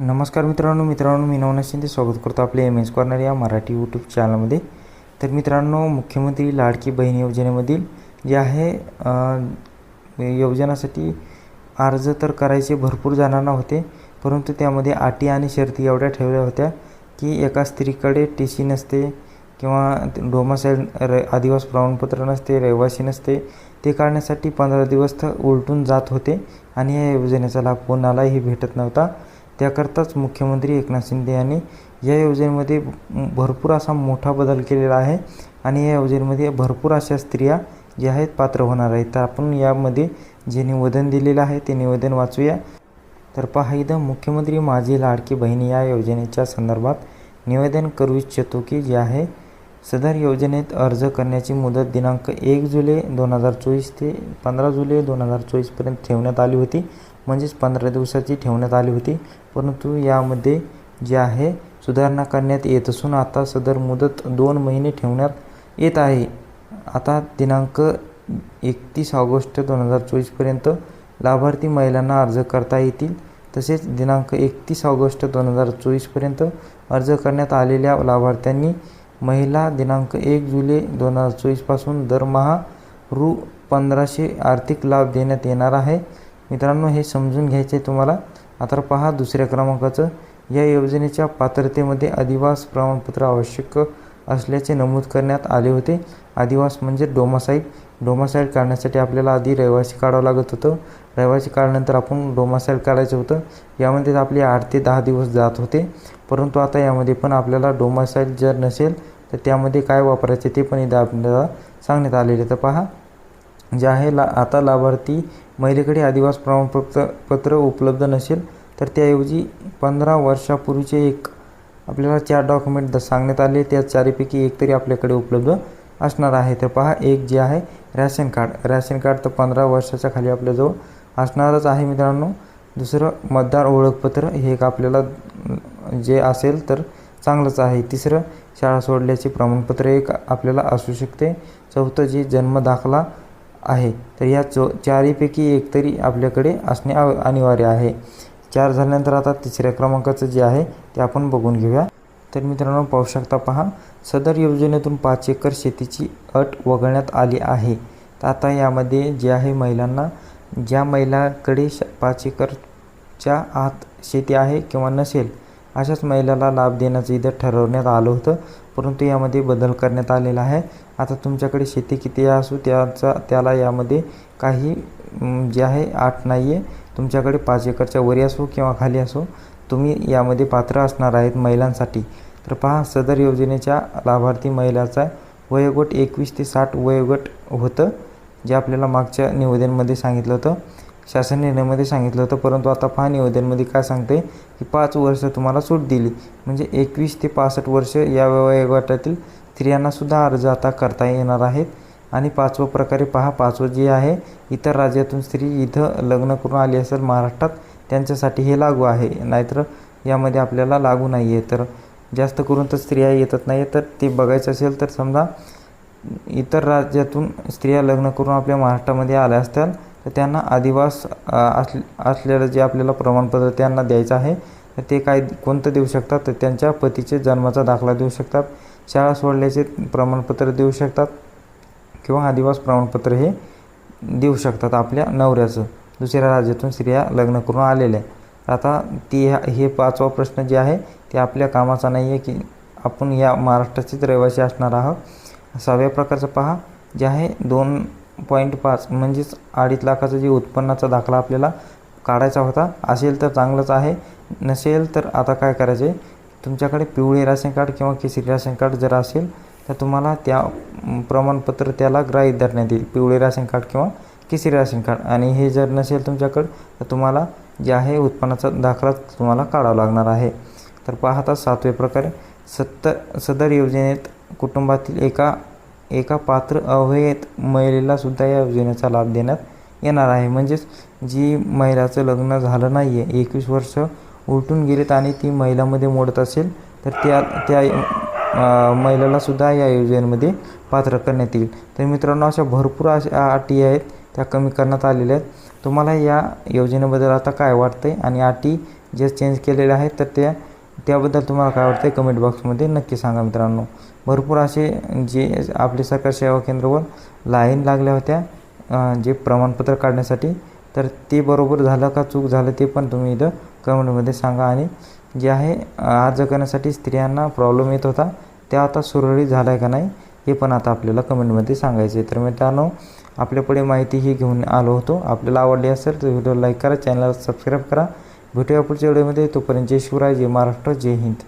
नमस्कार मित्रांनो मित्रांनो मी नवनाथ शिंदे स्वागत करतो आपल्या एम एस कॉर्नर या मराठी यूट्यूब चॅनलमध्ये तर मित्रांनो मुख्यमंत्री लाडकी बहीण योजनेमधील जे आहे योजनासाठी अर्ज तर करायचे भरपूर जणांना होते परंतु त्यामध्ये अटी आणि शर्ती एवढ्या ठेवल्या होत्या की एका स्त्रीकडे टी सी नसते किंवा डोमासाईल र आदिवास प्रमाणपत्र नसते रहिवासी नसते ते काढण्यासाठी पंधरा दिवस तर उलटून जात होते आणि या योजनेचा लाभ कोणालाही भेटत नव्हता. त्याकरताच मुख्यमंत्री एकनाथ शिंदे यांनी या योजनेमध्ये भरपूर असा मोठा बदल केलेला आहे आणि या योजनेमध्ये भरपूर अशा स्त्रिया ज्या आहेत पात्र होणार आहेत. तर आपण यामध्ये जे निवेदन दिलेलं आहे ते निवेदन वाचूया. तर पहा इथं मुख्यमंत्री माझी लाडकी बहिणी या योजनेच्या संदर्भात निवेदन करू इच्छितो की जे आहे सदर योजनेत अर्ज करण्याची मुदत दिनांक एक जुलै दोन हजार चोवीस ते पंधरा जुलै दोन हजार चोवीसपर्यंत ठेवण्यात आली होती. म्हणजेच पंधरा दिवसाची ठेवण्यात आली होती. परंतु यामध्ये जे आहे सुधारणा करण्यात येत असून आता सदर मुदत दोन महिने ठेवण्यात येत आहे. आता दिनांक एकतीस ऑगस्ट दोन हजार चोवीसपर्यंत लाभार्थी महिलांना अर्ज करता येतील. तसेच दिनांक एकतीस ऑगस्ट दोन हजार चोवीसपर्यंत अर्ज करण्यात आलेल्या लाभार्थ्यांनी महिला दिनांक एक जुलै दोन हजार चोवीसपासून दरमहा रु. पंधराशे आर्थिक लाभ देण्यात येणार आहे. मित्रांनो हे समजून घ्यायचे तुम्हाला. आता पहा दुसऱ्या क्रमांकाचं. या योजनेच्या पात्रतेमध्ये अधिवास प्रमाणपत्र आवश्यक असल्याचे नमूद करण्यात आले होते. आदिवास म्हणजे डोमासाईल डोमासाईल काढण्यासाठी आपल्याला आधी रहिवासी काढावं लागत होतं. रहिवासी काढल्यानंतर आपण डोमासाईल काढायचं होतं. यामध्ये आपले आठ ते दहा दिवस जात होते. परंतु आता यामध्ये पण आपल्याला डोमासाईल जर नसेल तर त्यामध्ये काय वापरायचे ते पण इथं आपल्याला सांगण्यात आलेले तर पहा जे आहे ला आता लाभार्थी महिलेकडे आदिवास प्रमाणपत्र पत्र उपलब्ध नसेल तर त्याऐवजी पंधरा वर्षापूर्वीचे एक आपल्याला चार डॉक्युमेंट द सांगण्यात आले. त्या चारीपैकी एक तरी आपल्याकडे उपलब्ध असणार आहे. तर पहा एक जे आहे रॅशन कार्ड. रॅशन कार्ड तर पंधरा वर्षाच्या खाली आपल्याजवळ असणारच आहे मित्रांनो. दुसरं मतदार ओळखपत्र. हे एक आपल्याला जे असेल तर चांगलंच आहे. तिसरं शाळा सोडल्याचे प्रमाणपत्र एक आपल्याला असू शकते. चौथं जे जन्म दाखला आहे. तर या चो चारीपैकी एक तरी आपल्याकडे असणे आव अनिवार्य आहे. चार झाल्यानंतर आता तिसऱ्या क्रमांकाचं जे आहे ते आपण बघून घेऊया. तर मित्रांनो पाहू शकता पहा सदर योजनेतून पाच एकर शेतीची अट वगळण्यात आली आहे. तर आता यामध्ये जे आहे महिलांना ज्या महिलाकडे श पाच एकरच्या आत शेती आहे किंवा नसेल अशाच महिलाला लाभ देण्याचं इथं ठरवण्यात आलं होतं. परंतु यामध्ये बदल करण्यात आलेला आहे. आता तुमच्याकडे शेती किती असू त्याचा त्याला यामध्ये काही जे आहे आठ नाही आहे तुमच्याकडे पाच एकरच्या वरी असो किंवा खाली असो तुम्ही यामध्ये पात्र असणार आहेत महिलांसाठी. तर पहा सदर योजनेच्या लाभार्थी महिलाचा वयोगट एकवीस ते साठ वयोगट होतं जे आपल्याला मागच्या निवेदनमध्ये सांगितलं होतं. शासन निर्णयामध्ये सांगितलं होतं परंतु आता पहा निवेदनमध्ये काय सांगते की पाच वर्ष तुम्हाला सूट दिली. म्हणजे एकवीस ते पासष्ट वर्ष या वयोगटातील स्त्रियांनासुद्धा अर्ज आता करता येणार आहेत. आणि पाचवं प्रकारे पहा पाचवं जे आहे इतर राज्यातून स्त्री इथं लग्न करून आली असेल महाराष्ट्रात त्यांच्यासाठी हे लागू आहे. नाहीतर यामध्ये आपल्याला लागू नाही आहे तर जास्त करून तर स्त्रिया येतच नाही तर ते बघायचं असेल तर समजा इतर राज्यातून स्त्रिया लग्न करून आपल्या महाराष्ट्रामध्ये आल्या असतात तर त्यांना आदिवास अस असलेलं जे आपल्याला प्रमाणपत्र त्यांना द्यायचं आहे तर ते काय कोणतं देऊ शकतात? तर त्यांच्या पतीचे जन्माचा दाखला देऊ शकतात. शाळा सोडल्याचे प्रमाणपत्र देऊ शकतात. किंवा आदिवास प्रमाणपत्र हे देऊ शकतात आपल्या नवऱ्याचं. दुसऱ्या राज्यातून स्त्रिया लग्न करून आलेल्या आता ती हे पाचवा प्रश्न जे आहे ते आपल्या कामाचा नाही आहे की आपण या महाराष्ट्राचेच रहिवासी असणार आहोत. सहाव्या प्रकारचं पहा जे आहे दोन पॉईंट पाच म्हणजेच अडीच लाखाचं जे उत्पन्नाचा दाखला आपल्याला काढायचा होता असेल तर चांगलंच आहे. नसेल तर आता काय करायचं? आहे तुमच्याकडे पिवळे राशन कार्ड किंवा केसरी राशन कार्ड जर असेल तर तुम्हाला त्या प्रमाणपत्र त्याला ग्राह्य धरण्यात येईल. पिवळे राशन कार्ड किंवा केसरी राशन कार्ड. आणि हे जर नसेल तुमच्याकडं तर तुम्हाला जे आहे उत्पन्नाचा दाखला तुम्हाला काढावा लागणार आहे. तर पाहता सातवे प्रकारे सत्तर सदर योजनेत कुटुंबातील एका एका पात्र अवयत महिलेलासुद्धा या योजनेचा लाभ देण्यात येणार आहे. म्हणजेच जी महिलाचं लग्न झालं नाही आहे एकवीस वर्ष उलटून गेलेत आणि ती महिलामध्ये मोडत असेल तर त्या त्या महिलालासुद्धा या योजनेमध्ये पात्र करण्यात येईल. तर मित्रांनो अशा भरपूर अशा अटी आहेत त्या कमी करण्यात आलेल्या आहेत. तुम्हाला या योजनेबद्दल आता काय वाटतं आहे आणि अटी जे चेंज केलेल्या आहेत तर त्या त्याबद्दल तुम्हाला काय वाटतं कमेंट बॉक्समध्ये नक्की सांगा मित्रांनो. भरपूर असे जे आपले सरकार सेवा केंद्रावर लाईन लागल्या होत्या जे प्रमाणपत्र काढण्यासाठी. तर ते बरोबर झालं का चूक झालं ते पण तुम्ही इथं कमेंटमध्ये सांगा. आणि जे आहे अर्ज करण्यासाठी स्त्रियांना प्रॉब्लेम येत होता त्या आता सुरळीत झाला आहे का नाही हे पण आता आपल्याला कमेंटमध्ये सांगायचे आहे. तर मित्रांनो आपल्यापुढे माहिती ही घेऊन आलो होतो. आपल्याला आवडली असेल तर व्हिडिओ लाईक करा चॅनलला सबस्क्राईब करा. भेटूया पुढच्या व्हिडिओमध्ये. तोपर्यंत जय शिवराय जय महाराष्ट्र जय हिंद.